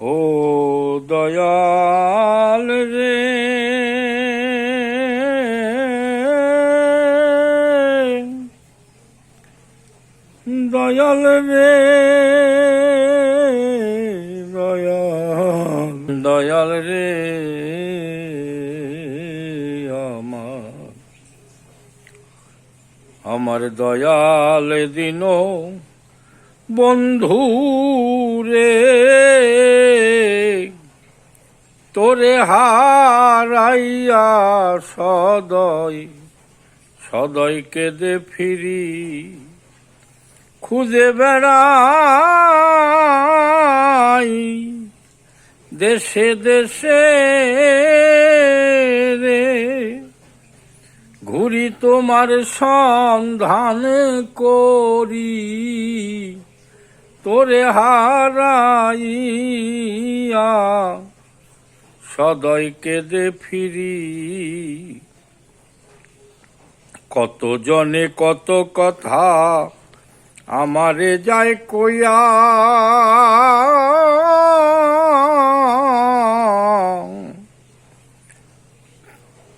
ও দয়াল রে। দয়াল রে দয়াল দয়াল রে আমার আমার দয়াল দিন বন্ধু রে। তোরে হারাইয়া সদয় সদয় কেঁদে ফিরি, খুঁজে বেড়াই। দেশে দেশে রে, ঘুরি তোমার সন্ধান করি। তোরে হারাইয়া সদয় কেঁদে ফিরি কত জনে কত কথা আমারে যায় কইয়া।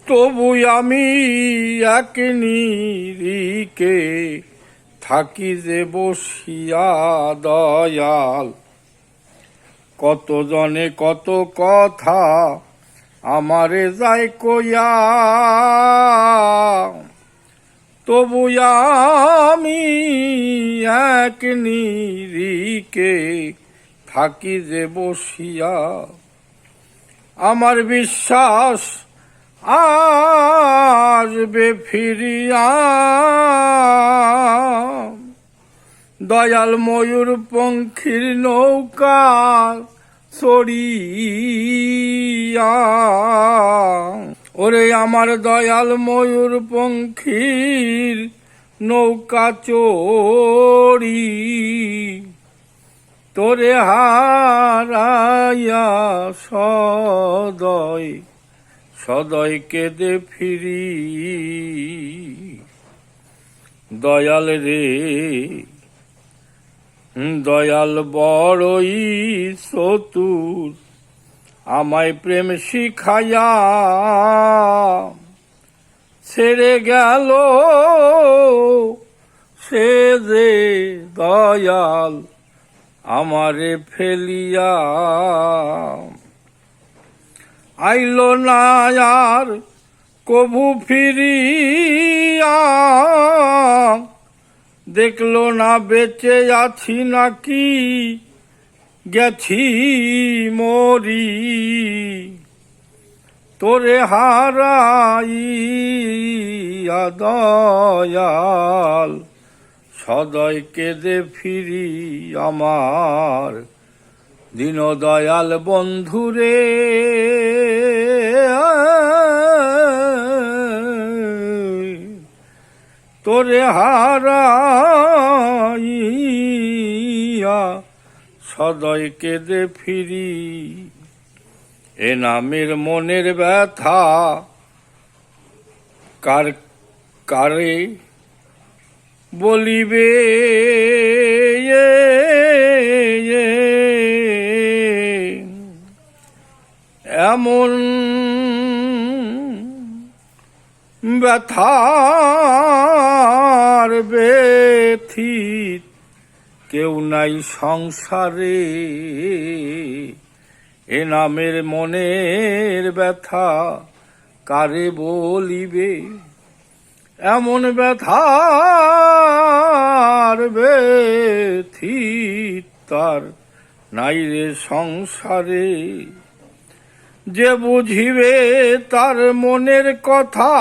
তবু আমি থাকি যে বসিয়া দয়াল কত জনে কত কথা আমারে যায় কইয়া, তবু আমি এক নিরিকে থাকি যে বসিয়া। আমার বিশ্বাস আসবে ফিরিয়া। দয়াল ময়ূর পঙ্খির নৌকা সরিয়া। ওরে আমার দয়াল ময়ূর পঙ্খির নৌকা চড়ি, তোরে হারাইয়া সদয় সদয় কেঁদে ফিরি। দয়াল রে দয়াল বড়ই চতুর, আমায় প্রেম শিখাইয়া ছেড়ে গেল। সে যে দয়াল আমারে ফেলিয়া আইল না আর কবু ফিরিয়া দেখল না, বেঁচে আছি নাকি? গেছি মরি। তোরে হারাইয়া দয়াল, সদয় কেঁদে ফিরি আমার। দিন দয়াল বন্ধুরে তোরে হারাইয়া সদয় কেঁদে ফিরি। এ নামের মনের ব্যথা কার কারে বলিবে? এমন ব্যথার ব্যথিত, কেউ নাই সংসারে। এ নামের মনের ব্যথা কারে বলিবে? এমন ব্যথার ব্যথিত তার নাই রে সংসারে। যে বুঝিবে তার মনের কথা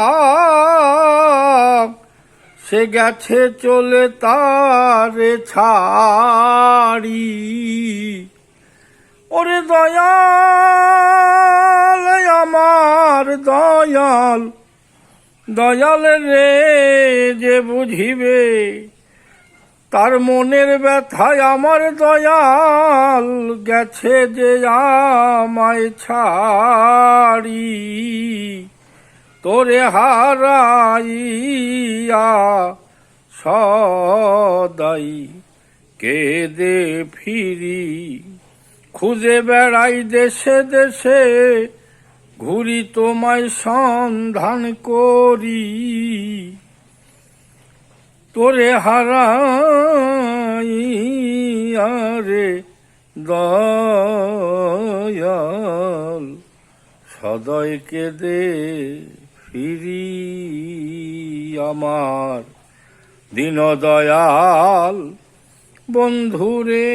সে গেছে চলে তারে ছাড়ি। ওরে দয়াল আমার দয়াল দয়াল রে যে বুঝিবে, তার মনের ব্যথায় আমার দয়াল গেছে যে আমায় ছাড়ি। তোরে হারাইয়া সদাই কেঁদে ফিরি। খুঁজে বেড়াই দেশে দেশে, ঘুরি তোমায় সন্ধান করি। তোরে হারাই আরে দয়াল সদয় কেঁদে ফিরি আমার দীনদয়াল বন্ধুরে।